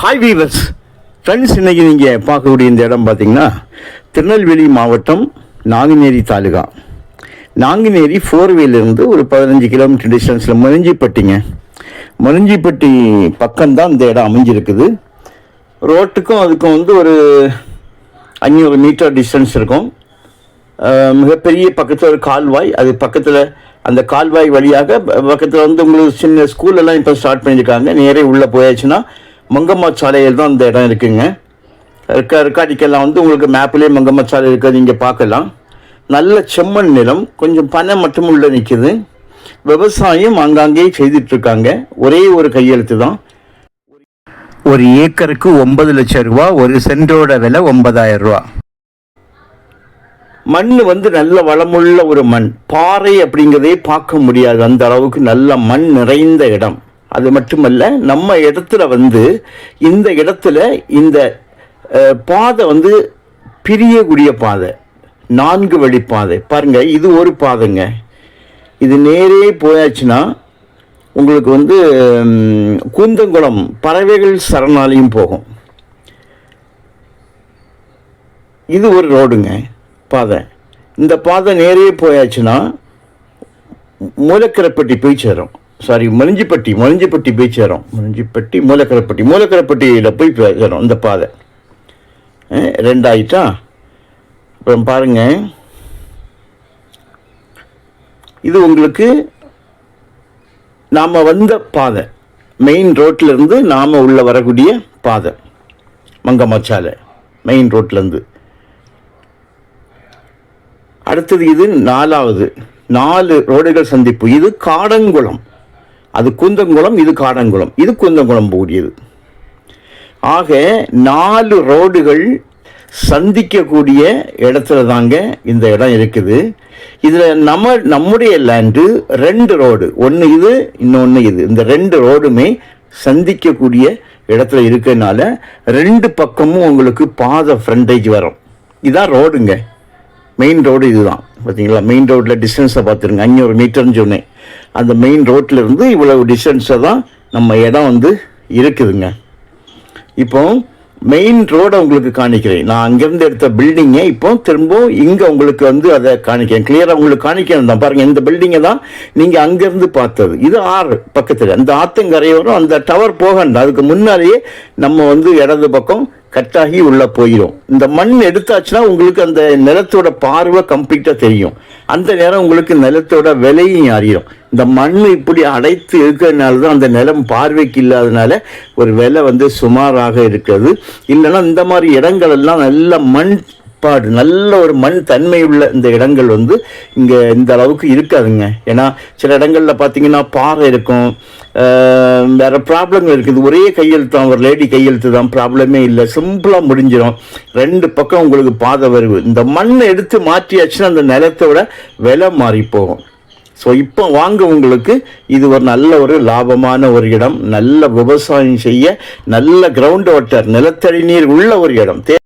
Hi viewers friends இன்னைக்கு நீங்கள் பார்க்கக்கூடிய இந்த இடம் பார்த்தீங்கன்னா திருநெல்வேலி மாவட்டம் நாங்குநேரி தாலுகா. நாங்குநேரி ஃபோர்வேலேருந்து ஒரு பதினஞ்சு கிலோமீட்டர் டிஸ்டன்ஸில் மொரிஞ்சிப்பட்டிங்க மொரிஞ்சிப்பட்டி பக்கம்தான் இந்த இடம் அமைஞ்சிருக்குது. ரோட்டுக்கும் அதுக்கும் வந்து ஒரு அஞ்சூறு மீட்டர் டிஸ்டன்ஸ் இருக்கும். மிகப்பெரிய பக்கத்தில் ஒரு கால்வாய். அது பக்கத்தில் அந்த கால்வாய் வழியாக பக்கத்தில் வந்து உங்களுக்கு சின்ன ஸ்கூலெல்லாம் இப்போ ஸ்டார்ட் பண்ணியிருக்காங்க. நேரே உள்ளே போயாச்சுன்னா மங்கம்மா சாலையில் தான் அந்த இடம் இருக்குங்க. இருக்க இருக்காடிக்கெல்லாம் வந்து உங்களுக்கு மேப்லேயே மங்கம்மா சாலை இருக்கிறது நீங்கள் பார்க்கலாம். நல்ல செம்மண் நிலம் கொஞ்சம் பனை மட்டும் உள்ள நிற்குது விவசாயம் ஆங்காங்கே செய்துட்டு இருக்காங்க ஒரே ஒரு கையெழுத்து தான். ஒரு ஏக்கருக்கு ஒன்பது லட்சம் ரூபா ஒரு சென்டோட விலை ஒன்பதாயிரம் ரூபா. மண் வந்து நல்ல வளமுள்ள ஒரு மண். பாறை அப்படிங்கிறதே பார்க்க முடியாது. அந்த அளவுக்கு நல்ல மண் நிறைந்த இடம். அது மட்டுமல்ல நம்ம இடத்துல வந்து இந்த இடத்துல இந்த பாதை வந்து பிரியக்கூடிய பாதை நான்கு வழி பாதை. பாருங்க இது ஒரு பாதைங்க. இது நேரே போயாச்சுன்னா உங்களுக்கு வந்து கூந்தங்குளம் பறவைகள் சரணாலயம் போகும். இது ஒரு ரோடுங்க பாதை. இந்த பாதை நேரே போயாச்சுன்னா மூலக்கரைப்பட்டி போய் சேரும். சாரி மலிஞ்சிப்பட்டி மலிஞ்சிப்பட்டி போய் சேரும் மலிஞ்சிப்பட்டி மூலக்கரைப்பட்டி மூலக்கரைப்பட்டியில் போய் பே- சேரும் இந்த பாதை. ரெண்டாயிட்டா? அப்புறம் பாருங்க. இது உங்களுக்கு நாம் வந்த பாதை. மெயின் ரோட்டிலேருந்து நாம் உள்ளே வரக்கூடிய பாதை. மங்கம்மாச்சாலை மெயின் ரோட்லேருந்து அடுத்தது இது நாலாவது. நாலு ரோடுகள் சந்திப்பு. இது காடங்குளம். அது குந்தங்குளம் இது காடங்குளம். இது குந்தங்குளம் கூடியது ஆக நாலு ரோடுகள் சந்திக்கக்கூடிய இடத்துல தாங்க இந்த இடம் இருக்குது. இதில் நம்ம நம்முடைய லேண்டு ரெண்டு ரோடு. ஒன்று இது இன்னொன்று இது. இந்த ரெண்டு ரோடுமே சந்திக்கக்கூடிய இடத்துல இருக்கிறதுனால ரெண்டு பக்கமும் உங்களுக்கு பாத ஃப்ரண்டேஜ் வரும். இதான் ரோடுங்க. மெயின் ரோடு இதுதான். பார்த்தீங்களா மெயின் ரோட்டில் டிஸ்டன்ஸை பார்த்துருங்க. அஞ்சூறு மீட்டர்னு சொன்னேன். அந்த மெயின் ரோட்டில் இருந்து இவ்வளவு டிஸ்டன்ஸை தான் நம்ம இடம் வந்து இருக்குதுங்க. இப்போ மெயின் ரோடை உங்களுக்கு காணிக்கிறேன். நான் அங்கேருந்து எடுத்த பில்டிங்கை இப்போ திரும்ப இங்கே உங்களுக்கு வந்து அதை காணிக்கிறேன். கிளியராக உங்களுக்கு காணிக்கணும் தான். பாருங்கள் இந்த பில்டிங்கை தான் நீங்கள் அங்கேருந்து பார்த்தது. இது ஆறு பக்கத்தில். அந்த ஆத்தங்கரையோரம் அந்த டவர் போகண்டா அதுக்கு முன்னாலேயே நம்ம வந்து இடது பக்கம் கட்டாகி உள்ளே போயிடும் இந்த மண் எடுத்தாச்சுன்னா உங்களுக்கு அந்த நிலத்தோட பார்வை கம்ப்ளீட்டாக தெரியும். அந்த நேரம் உங்களுக்கு நிலத்தோட விலையும் அறியும். இந்த மண் இப்படி அடைத்து இருக்கிறதுனால தான் அந்த நிலம் பார்வைக்கு இல்லாதனால ஒரு விலை வந்து சுமாராக இருக்கிறது. இல்லைன்னா இந்த மாதிரி இடங்களெல்லாம் நல்ல மண் பாடு நல்ல ஒரு மண் தன்மை உள்ள இந்த இடங்கள் வந்து இங்கே இந்த அளவுக்கு இருக்காதுங்க. ஏன்னா சில இடங்களில் பார்த்தீங்கன்னா பாறை இருக்கும். வேறு ப்ராப்ளங்கள் இருக்குது. ஒரே கையெழுத்து தான் ஒரு லேடி கையெழுத்து தான். ப்ராப்ளமே இல்லை. சிம்பிளாக முடிஞ்சிடும் ரெண்டு பக்கம் உங்களுக்கு பாதை வருவு இந்த மண்ணை எடுத்து மாற்றியாச்சுன்னா அந்த நிலத்தோட விலை மாறி போகும். ஸோ இப்போ வாங்க உங்களுக்கு இது ஒரு நல்ல ஒரு லாபமான ஒரு இடம். நல்ல விவசாயம் செய்ய நல்ல கிரவுண்ட் வாட்டர் நிலத்தடி நீர் உள்ள ஒரு இடம். தே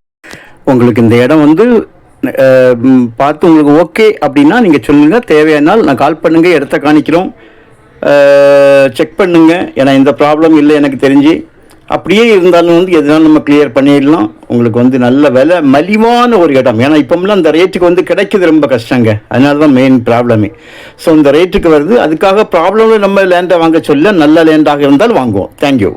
உங்களுக்கு இந்த இடம் வந்து பார்த்து உங்களுக்கு ஓகே அப்படின்னா நீங்கள் சொல்லுங்கள் தேவையானால் நான் கால் பண்ணுங்கள் இடத்த காணிக்கிறோம். செக் பண்ணுங்க. ஏன்னா இந்த ப்ராப்ளம் இல்லை எனக்கு தெரிஞ்சு. அப்படியே இருந்தாலும் வந்து எதுனாலும் நம்ம கிளியர் பண்ணிடலாம். உங்களுக்கு வந்து நல்ல விலை மலிவான ஒரு இடம். ஏன்னா இப்போம்லாம் அந்த ரேட்டுக்கு வந்து கிடைக்கிறது ரொம்ப கஷ்டங்க. அதனால தான் மெயின் ப்ராப்ளமே ஸோ இந்த ரேட்டுக்கு வருது. அதுக்காக ப்ராப்ளம் நம்ம லேண்டை வாங்க சொல்ல நல்ல லேண்டாக இருந்தால் வாங்குவோம். தேங்க்யூ